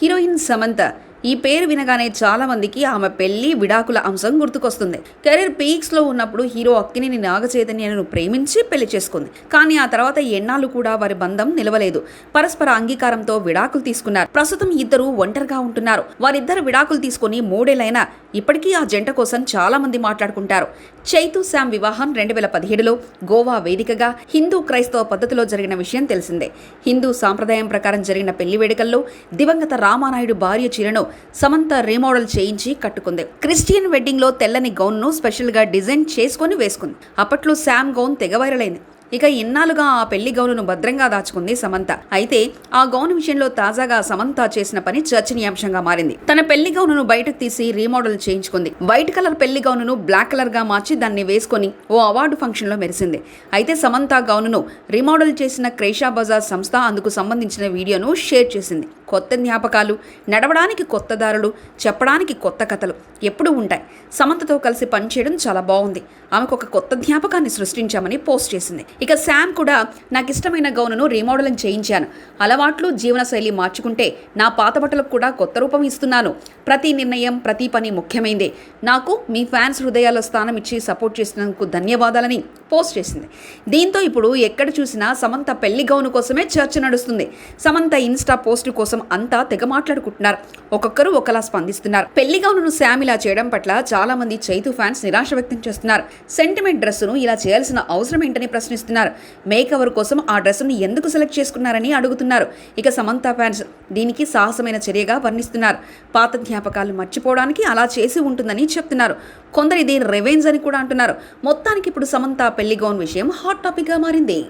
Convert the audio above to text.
Heroine Samantha ఈ పేరు వినగానే చాలా మందికి ఆమె పెళ్ళి విడాకుల అంశం గుర్తుకొస్తుంది. కెరీర్ పీక్స్లో ఉన్నప్పుడు హీరో అక్కినేని నాగచైతన్యను ప్రేమించి పెళ్ళి చేసుకుంది. కానీ ఆ తర్వాత ఎన్నాళ్ళు కూడా వారి బంధం నిలవలేదు. పరస్పర అంగీకారంతో విడాకులు తీసుకున్నారు. ప్రస్తుతం ఇద్దరు ఒంటరిగా ఉంటున్నారు. వారిద్దరు విడాకులు తీసుకుని మూడేళ్ళైనా ఇప్పటికీ ఆ జంట కోసం చాలా మంది మాట్లాడుకుంటారు. చైతు శామ్ వివాహం రెండు వేల పదిహేడులో గోవా వేదికగా హిందూ క్రైస్తవ పద్ధతిలో జరిగిన విషయం తెలిసిందే. హిందూ సాంప్రదాయం ప్రకారం జరిగిన పెళ్ళి వేడుకల్లో దివంగత రామానాయుడు భార్య చీరను సమంత రీమోడల్ చేయించి కట్టుకుంది. క్రిస్టియన్ వెడ్డింగ్లో తెల్లని గౌన్ను స్పెషల్గా డిజైన్ చేసుకొని వేసుకుంది. అప్పట్లో శామ్ గౌన్ తెగ వైరల్ అయింది ఇక ఇన్నాళ్ళుగా ఆ పెళ్ళి గౌనును భద్రంగా దాచుకుంది సమంత. అయితే ఆ గౌన్ విషయంలో తాజాగా సమంత చేసిన పని చర్చనీయాంశంగా మారింది. తన పెళ్ళి గౌనును బయటకు తీసి రీమోడల్ చేయించుకుంది. వైట్ కలర్ పెళ్ళి గౌనును బ్లాక్ కలర్గా మార్చి దాన్ని వేసుకొని ఓ అవార్డు ఫంక్షన్లో మెరిసింది. అయితే సమంత గౌనును రీమోడల్ చేసిన క్రేషా బజార్ సంస్థ అందుకు సంబంధించిన వీడియోను షేర్ చేసింది. కొత్త జ్ఞాపకాలు నడవడానికి కొత్త దారులు చెప్పడానికి కొత్త కథలు ఎప్పుడూ ఉంటాయి. సమంతతో కలిసి పనిచేయడం చాలా బాగుంది. ఆమెకు ఒక కొత్త జ్ఞాపకాన్ని సృష్టించామని పోస్ట్ చేసింది. ఇక శామ్ కూడా నాకు ఇష్టమైన గౌనును రీమోడలింగ్ చేయించాను. అలవాట్లు జీవనశైలి మార్చుకుంటే నా పాత బట్టలకు కూడా కొత్త రూపం ఇస్తున్నాను. ప్రతి నిర్ణయం ప్రతి పని ముఖ్యమైందే. నాకు మీ ఫ్యాన్స్ హృదయాల్లో స్థానం ఇచ్చి సపోర్ట్ చేసినందుకు ధన్యవాదాలని పోస్ట్ చేసింది. దీంతో ఇప్పుడు ఎక్కడ చూసినా సమంత పెళ్ళి గౌను కోసమే చర్చ నడుస్తుంది. సమంత ఇన్స్టా పోస్ట్ కోసం అంతా తెగ మాట్లాడుకుంటున్నారు. ఒక్కొక్కరు ఒకలా స్పందిస్తున్నారు. పెళ్ళి ఉన్న శామ్ ఇలా చేయడం పట్ల చాలా మంది చైతు ఫ్యాన్స్ నిరాశ వ్యక్తం చేస్తున్నారు. సెంటిమెంట్ డ్రెస్సును ఇలా చేయాల్సిన అవసరం ఏంటని ప్రశ్నిస్తున్నారు. మేకవర్ కోసం ఆ డ్రెస్సును ఎందుకు సెలెక్ట్ చేసుకున్నారని అడుగుతున్నారు. ఇక సమంత ఫ్యాన్స్ దీనికి సాహసమైన చర్యగా వర్ణిస్తున్నారు. పాత జ్ఞాపకాలు మర్చిపోవడానికి అలా చేసి ఉంటుందని చెప్తున్నారు. కొందరు ఇది రెవెంజ్ అని కూడా అంటున్నారు. మొత్తానికి ఇప్పుడు సమంత పెళ్ళి గౌన్ విషయం హాట్ టాపిక్గా మారింది.